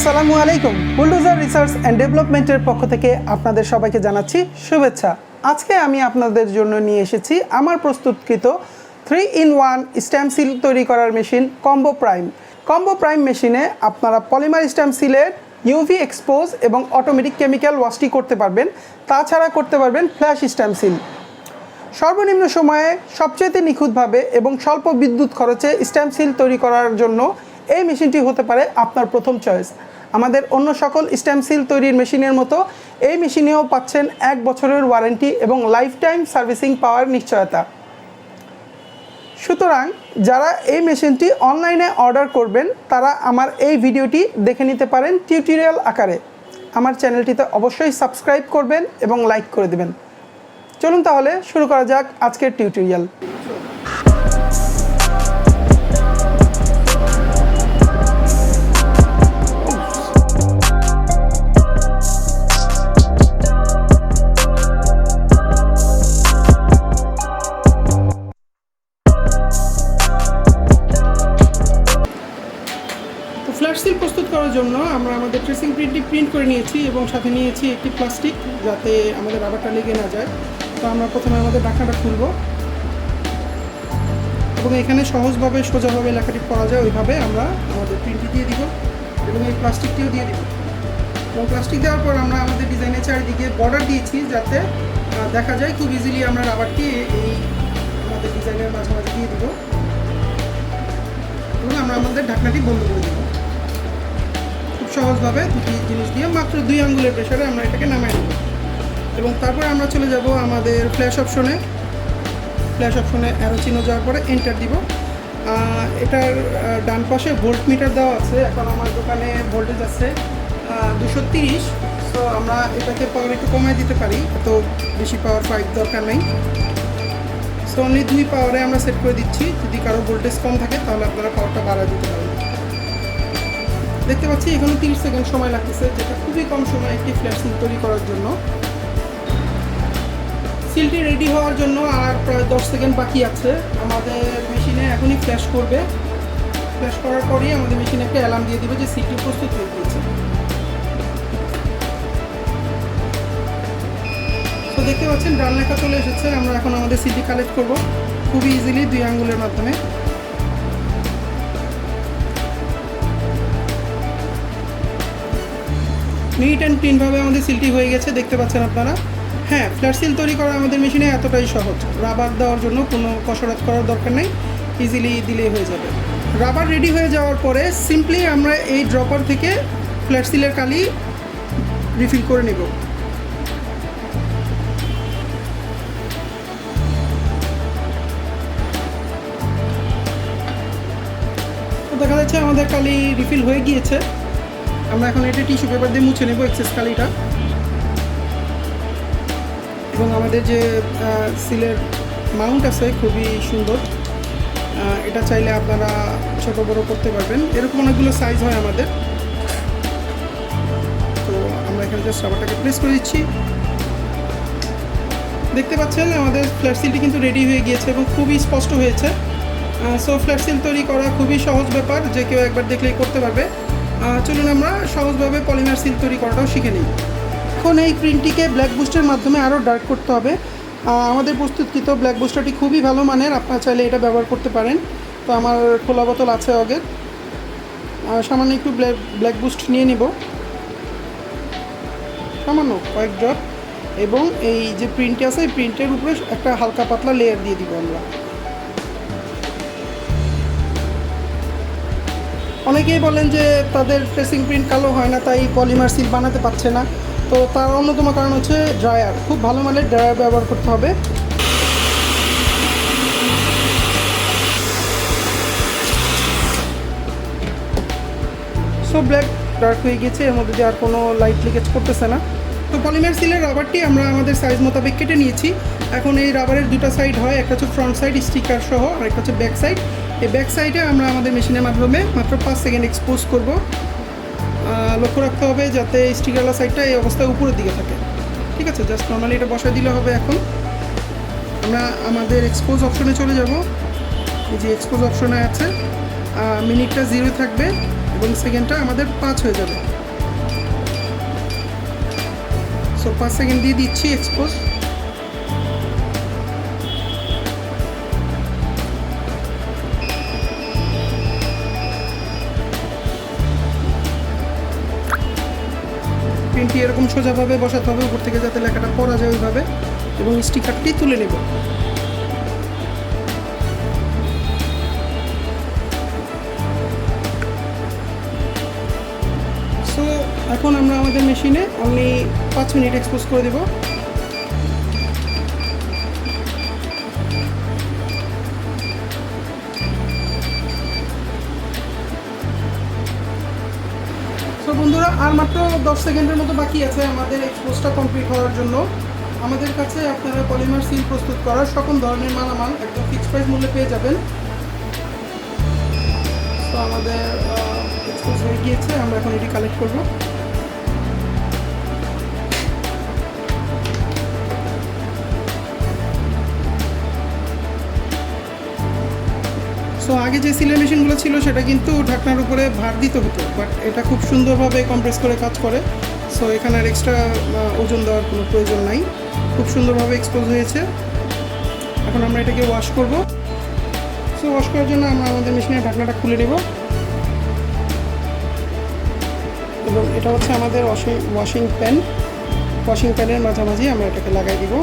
আসসালামু আলাইকুম। Bulldozer research and ডেভেলপমেন্টের পক্ষ থেকে আপনাদের সবাইকে জানাচ্ছি শুভেচ্ছা। আজকে আমি আপনাদের জন্য নিয়ে এসেছি আমার প্রস্তুতকৃত three in one stamp seal তৈরি করার machine combo prime combo prime মেশিনে আপনারা পলিমার স্ট্যাম্প সিলের ইউভি এক্সপোজ এবং অটোমেটিক কেমিক্যাল ওয়াশটি করতে পারবেন। তাছাড়া করতে পারবেন ফ্ল্যাশ স্ট্যাম্প সিল সর্বনিম্ন সময়ে সবচেয়ে নিখুঁতভাবে এবং স্বল্প বিদ্যুৎ খরচে স্ট্যাম্প সিল তৈরি করার জন্য এই মেশিনটি হতে পারে আপনার প্রথম চয়েস আমাদের অন্য সকল স্ট্যাম্প সিল তৈরির মেশিনের মতো এই মেশিনেও পাচ্ছেন এক বছরের ওয়ারেন্টি এবং লাইফ টাইম সার্ভিসিং পাওয়ার নিশ্চয়তা। সুতরাং যারা এই মেশিনটি অনলাইনে অর্ডার করবেন, তারা আমার এই ভিডিওটি দেখে নিতে পারেন টিউটোরিয়াল আকারে। আমার চ্যানেলটিতে অবশ্যই সাবস্ক্রাইব করবেন এবং লাইক করে দেবেন। চলুন তাহলে শুরু করা যাক আজকের টিউটোরিয়াল তো প্রস্তুত করার জন্য আমরা আমাদের ট্রেসিং প্রিন্টটি প্রিন্ট করে নিয়েছি এবং সাথে নিয়েছি একটি প্লাস্টিক যাতে আমাদের রাবারটা লেগে না যায়। তো আমরা প্রথমে আমাদের ঢাকনাটা খুলব। এবং এখানে সহজভাবে, সোজাভাবে লেখাটি পড়া যায়, ওইভাবে আমরা আমাদের প্রিন্টটি দিয়ে দিব এবং এই প্লাস্টিকটিও দিয়ে দিব। এবং প্লাস্টিক দেওয়ার পর আমরা আমাদের ডিজাইনের চারিদিকে বর্ডার দিয়েছি যাতে দেখা যায় খুব ইজিলি আমরা রাবারটি এই আমাদের ডিজাইনের মাঝে মাঝে দিয়ে দিব। এবং আমরা আমাদের ঢাকনাটি বন্ধ করে দেবো। সহজভাবে দুটি জিনিস দিয়ে মাত্র দুই আঙ্গুলের প্রেশারে আমরা এটাকে নামাই দেবো এবং তারপরে আমরা চলে যাব আমাদের ফ্ল্যাশ অপশনে ফ্ল্যাশ অপশনে অ্যারো চিহ্ন যাওয়ার পরে এন্টার দিব। এটার ডান পাশে ভোল্ট মিটার দেওয়া আছে। এখন আমার দোকানে ভোল্টেজ আছে দুশো তিরিশ। সো আমরা এটাকে পাওয়ার একটু কমাই দিতে পারি। এত বেশি পাওয়ার পাইপ দরকার নেই। সো অনলি দুই পাওয়ারে আমরা সেট করে দিচ্ছি। যদি কারও ভোল্টেজ কম থাকে, তাহলে আপনারা পাওয়ারটা বাড়া দিতে পারেন। দেখতে পাচ্ছি, এখানে তিরিশ সেকেন্ড সময় লাগতেছে, যেটা খুবই কম সময় একটি ফ্ল্যাশ সিল তৈরি করার জন্য। সিলটি রেডি হওয়ার জন্য আর প্রায় দশ সেকেন্ড বাকি আছে। আমাদের মেশিনে এখনই ফ্ল্যাশ করবে। ফ্ল্যাশ করার পরেই আমাদের মেশিনে একটা অ্যালার্ম দিয়ে দিবে যে সিলটি প্রস্তুত হয়ে গিয়েছে। তো দেখতে পাচ্ছেন ডান লেখা চলে এসেছে। আমরা এখন আমাদের সিলটি কালেক্ট করব। খুবই ইজিলি দুই আঙ্গুলের মাধ্যমে। নিট অ্যান্ড ক্লিনভাবে আমাদের সিলটি হয়ে গেছে, দেখতে পাচ্ছেন আপনারা। হ্যাঁ ফ্ল্যাট সিল তৈরি করা আমাদের মেশিনে এতটাই সহজ। রাবার দেওয়ার জন্য কোনো কসরত করার দরকার নেই ইজিলি দিলেই হয়ে যাবে। রাবার রেডি হয়ে যাওয়ার পরে সিম্পলি আমরা এই ড্রপার থেকে ফ্ল্যাট সিলের কালি রিফিল করে নেব। দেখা যাচ্ছে আমাদের কালি রিফিল হয়ে গিয়েছে। আমরা এখন এটা টিস্যু পেপার দিয়ে মুছে নেব এক্সেস কালিটা। এবং আমাদের যে সিলের মাউন্ট আছে, খুবই সুন্দর। এটা চাইলে আপনারা ছোট বড় করতে পারবেন। এরকম অনেকগুলো সাইজ হয় আমাদের। তো আমরা এখানে জাস্ট রাবারটাকে প্রেস করে দিচ্ছি। দেখতে পাচ্ছেন, আমাদের ফ্ল্যাট সিলটি কিন্তু রেডি হয়ে গিয়েছে এবং খুবই স্পষ্ট হয়েছে। সো ফ্ল্যাট সিল তৈরি করা খুবই সহজ ব্যাপার। যে কেউ একবার দেখলেই করতে পারবে। চলুন আমরা সহজভাবে পলিমার সিল তৈরি করাটাও শিখে নিই। এখন এই প্রিন্টটিকে ব্ল্যাক বুস্টের মাধ্যমে আরও ডার্ক করতে হবে। আমাদের প্রস্তুতকৃত ব্ল্যাক বুস্টারটি খুবই ভালো মানের আপনারা চাইলে এটা ব্যবহার করতে পারেন। তো আমার খোলা বোতল আছে আহ, সামান্য একটু ব্ল্যাক ব্ল্যাক বুস্ট নিয়ে নিব। সামান্য কয়েক ড্রপ। এবং এই যে প্রিন্টটি আছে এই প্রিন্টের উপরে একটা হালকা পাতলা লেয়ার দিয়ে দিব আমরা। অনেকেই বলেন যে তাদের ট্রেসিং প্রিন্ট কালো হয় না, তাই পলিমার সিল বানাতে পারছে না। তো তার অন্যতম কারণ হচ্ছে ড্রায়ার খুব ভালো মানের ড্রায়ার ব্যবহার করতে হবে। সো ব্ল্যাক ডার্ক হয়ে গেছে এর মধ্যে আর কোনো লাইট লিকেজ করতেছে না। তো পলিমার সিলের রাবারটি আমরা আমাদের সাইজ মোতাবেক কেটে নিয়েছি। এখন এই রাবারের দুটো সাইড হয়, একটা হচ্ছে ফ্রন্ট সাইড স্টিকার সহ, আর একটা হচ্ছে ব্যাক সাইড এই ব্যাক সাইডে আমরা আমাদের মেশিনের মাধ্যমে মাত্র পাঁচ সেকেন্ড এক্সপোজ করব। লক্ষ্য রাখতে হবে যাতে স্টিকারলা সাইডটা এই অবস্থায় উপরের দিকে থাকে। ঠিক আছে? জাস্ট নর্মালি এটা বসায় দিলে হবে এখন। আমরা আমাদের এক্সপোজ অপশনে চলে যাব। যে এক্সপোজ অপশনে আছে মিনিটটা জিরো থাকবে এবং সেকেন্ডটা আমাদের পাঁচ হয়ে যাবে। সো পাঁচ সেকেন্ড দিয়ে দিচ্ছি এক্সপোজ এরকম সোজাভাবে বসাতে হবে উপর থেকে যাতে লেখাটা পড়া যায় ওইভাবে? এবং স্টিকারটি তুলে নেব। সো এখন আমরা আমাদের মেশিনে অনলি পাঁচ মিনিট এক্সপোজ করে দেব। বন্ধুরা, আর মাত্র দশ সেকেন্ডের মতো বাকি আছে আমাদের এক্সপোজটা কমপ্লিট হওয়ার জন্য। আমাদের কাছে আপনারা পলিমার সিল প্রস্তুত করার সকল ধরনের মালামাল একদম ফিক্সড প্রাইস মূল্যে পেয়ে যাবেন। তো আমাদের এক্সপোজ হয়ে গিয়েছে, আমরা এখন এটি কালেক্ট করব। সো আগে যে সিলাই মেশিনগুলো ছিল, সেটা কিন্তু ঢাকনার উপরে ভার দিতে হতো বাট এটা খুব সুন্দরভাবে কম্প্রেস করে কাজ করে। সো এখানে আর এক্সট্রা ওজন দেওয়ার কোনো প্রয়োজন নাই। খুব সুন্দরভাবে এক্সপোজ হয়েছে। এখন আমরা এটাকে ওয়াশ করব। সো ওয়াশ করার জন্য আমরা আমাদের মেশিনের ঢাকনাটা খুলে নেব। এবং এটা হচ্ছে আমাদের ওয়াশিং ওয়াশিং প্যান ওয়াশিং প্যানের মাঝামাঝি আমরা এটাকে লাগাই দিব।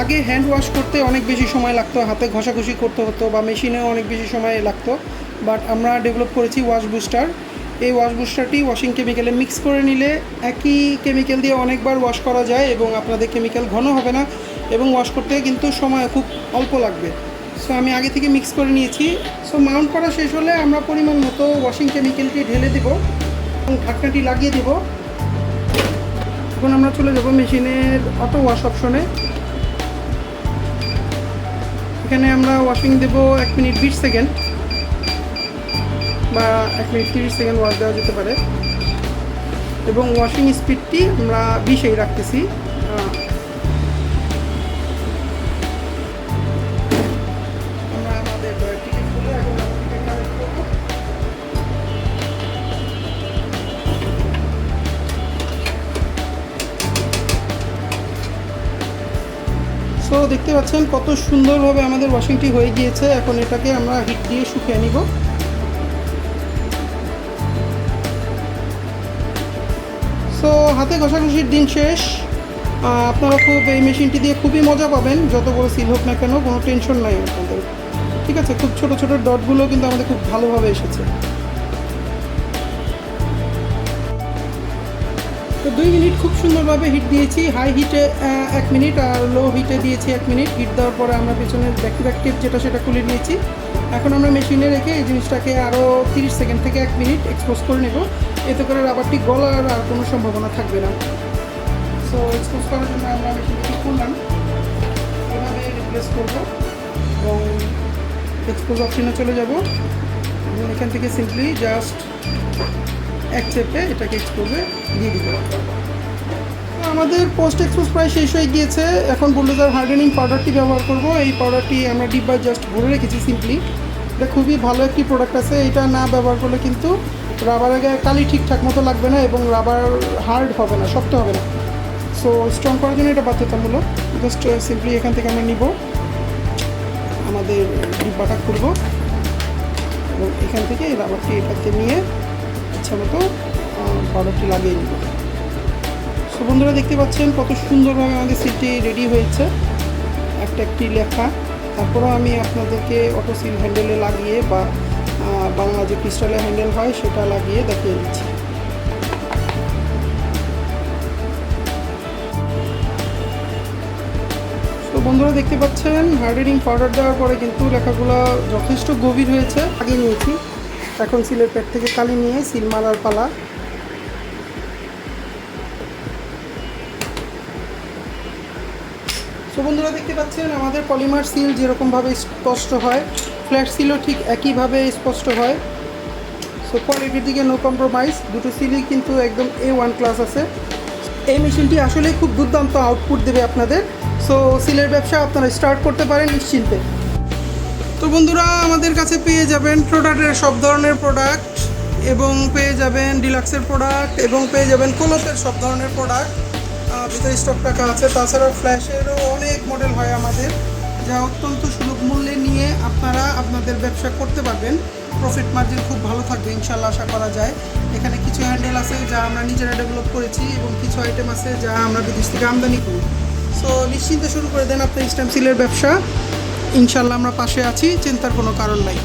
আগে হ্যান্ড ওয়াশ করতে অনেক বেশি সময় লাগতো, হাতে ঘষাঘষি করতে হতো বা মেশিনেও অনেক বেশি সময় লাগতো। বাট আমরা ডেভেলপ করেছি ওয়াশ বুস্টার এই ওয়াশ বুস্টারটি ওয়াশিং কেমিক্যালে মিক্স করে নিলে একই কেমিক্যাল দিয়ে অনেকবার ওয়াশ করা যায় এবং আপনাদের কেমিক্যাল ঘন হবে না এবং ওয়াশ করতে কিন্তু সময় খুব অল্প লাগবে। সো আমি আগে থেকে মিক্স করে নিয়েছি। সো মাউন্ট করা শেষ হলে আমরা পরিমাণ মতো ওয়াশিং কেমিক্যালটি ঢেলে দেব এবং ঢাকনাটি লাগিয়ে দেব। এখন আমরা চলে যাব মেশিনের অটো ওয়াশ অপশনে এখানে আমরা ওয়াশিং দেব এক মিনিট বিশ সেকেন্ড বা এক মিনিট তিরিশ সেকেন্ড ওয়াশ দেওয়া যেতে পারে। এবং ওয়াশিং স্পিডটি আমরা বিশেই রাখতেছি দেখতে পাচ্ছেন কত সুন্দরভাবে আমাদের ওয়াশিংটি হয়ে গিয়েছে। এখন এটাকে আমরা হিট দিয়ে শুকিয়ে নিব। সো হাতে ঘষাঘষির দিন শেষ। আপনারা খুব এই মেশিনটি দিয়ে খুবই মজা পাবেন। যত বড় সিল হোক না কেন, কোনো টেনশন নাই আপনাদের। ঠিক আছে? খুব ছোট ছোট ডটগুলো কিন্তু আমাদের খুব ভালোভাবে এসেছে। দুই মিনিট খুব সুন্দরভাবে হিট দিয়েছি। হাই হিটে এক মিনিট আর লো হিটে দিয়েছি এক মিনিট। হিট দেওয়ার পরে আমরা পেছনের ব্যাক টু ব্যাক টিপ যেটা সেটা খুলে নিয়েছি। এখন আমরা মেশিনে রেখে এই জিনিসটাকে আরও তিরিশ সেকেন্ড থেকে এক মিনিট এক্সপোজ করে নেব। এতে করে রাবারটি গলার আর কোনো সম্ভাবনা থাকবে না। সো এক্সপোজ করার জন্য আমরা মেশিনটি খুললাম। এভাবে রিপ্লেস করব এবং এক্সপোজ অপশনে চলে যাব। এবং এখান থেকে সিম্পলি জাস্ট এক চেপে এটাকে এক্সপোজে দিয়ে দিব আমাদের পোস্ট এক্সপোজ প্রায় শেষ হয়ে গিয়েছে। এখন বুলডোজার হার্ডেনিং পাউডারটি ব্যবহার করব। এই পাউডারটি আমরা ডিব্বায় জাস্ট ভরে রেখেছি সিম্পলি এটা খুবই ভালো একটি প্রোডাক্ট আছে। এটা না ব্যবহার করলে কিন্তু রাবারের গায়ে কালি ঠিকঠাক মতো লাগবে না এবং রাবার হার্ড হবে না, শক্ত হবে না। সো স্ট্রং করার জন্য এটা বাধ্যতামূলক। জাস্ট সিম্পলি এখান থেকে আমরা নিব। আমাদের ডিব্বাটা খুলব। এবং এখান থেকে রাবারটি এটাতে নিয়ে ইচ্ছা মতো পাউডারটি লাগিয়ে নিব সো বন্ধুরা দেখতে পাচ্ছেন কত সুন্দরভাবে আমাদের সিলটি রেডি হয়েছে। একটা একটি লেখা। তারপরেও আমি আপনাদেরকে অটো সিল হ্যান্ডেলে লাগিয়ে বা বাংলা যে ক্রিস্টালের হ্যান্ডেল হয়, সেটা লাগিয়ে দেখিয়ে দিচ্ছি। তো বন্ধুরা দেখতে পাচ্ছেন হার্ডেনিং পাউডার দেওয়ার পরে কিন্তু লেখাগুলো যথেষ্ট গভীর হয়েছে। আগে নিয়েছি। এখন সিলের পেট থেকে কালি নিয়ে সিল মারার পালা। সো বন্ধুরা দেখতে পাচ্ছেন, আমাদের পলিমার সিল যেরকমভাবে স্পষ্ট হয়, ফ্ল্যাট সিলও ঠিক একইভাবে স্পষ্ট হয়। সো কোয়ালিটির দিকে নো কম্প্রোমাইজ দুটো সিলই কিন্তু একদম এ ওয়ান ক্লাস আছে। এই মেশিনটি আসলে খুব দুর্দান্ত আউটপুট দেবে আপনাদের। সো সিলের ব্যবসা আপনারা স্টার্ট করতে পারেন নিশ্চিন্তে। তো বন্ধুরা আমাদের কাছে পেয়ে যাবেন প্রোডাক্টের সব ধরনের প্রোডাক্ট এবং পেয়ে যাবেন ডিলাক্সের প্রোডাক্ট এবং পেয়ে যাবেন কোলসের সব ধরনের প্রোডাক্ট ভিতরে স্টক টাকা আছে। তাছাড়াও ফ্ল্যাশেরও অনেক মডেল হয় আমাদের, যা অত্যন্ত সুলভ মূল্যে নিয়ে আপনারা আপনাদের ব্যবসা করতে পারবেন। প্রফিট মার্জিন খুব ভালো থাকবে, ইনশাল্লাহ আশা করা যায়। এখানে কিছু হ্যান্ডেল আছে যা আমরা নিজেরা ডেভেলপ করেছি এবং কিছু আইটেম আছে যা আমরা বিদেশ থেকে আমদানি করি। সো নিশ্চিন্তে শুরু করে দেন আপনার স্ট্যাম্প সিলের ব্যবসা। ইনশাল্লাহ আমরা পাশে আছি চিন্তার কোনো কারণ নাই।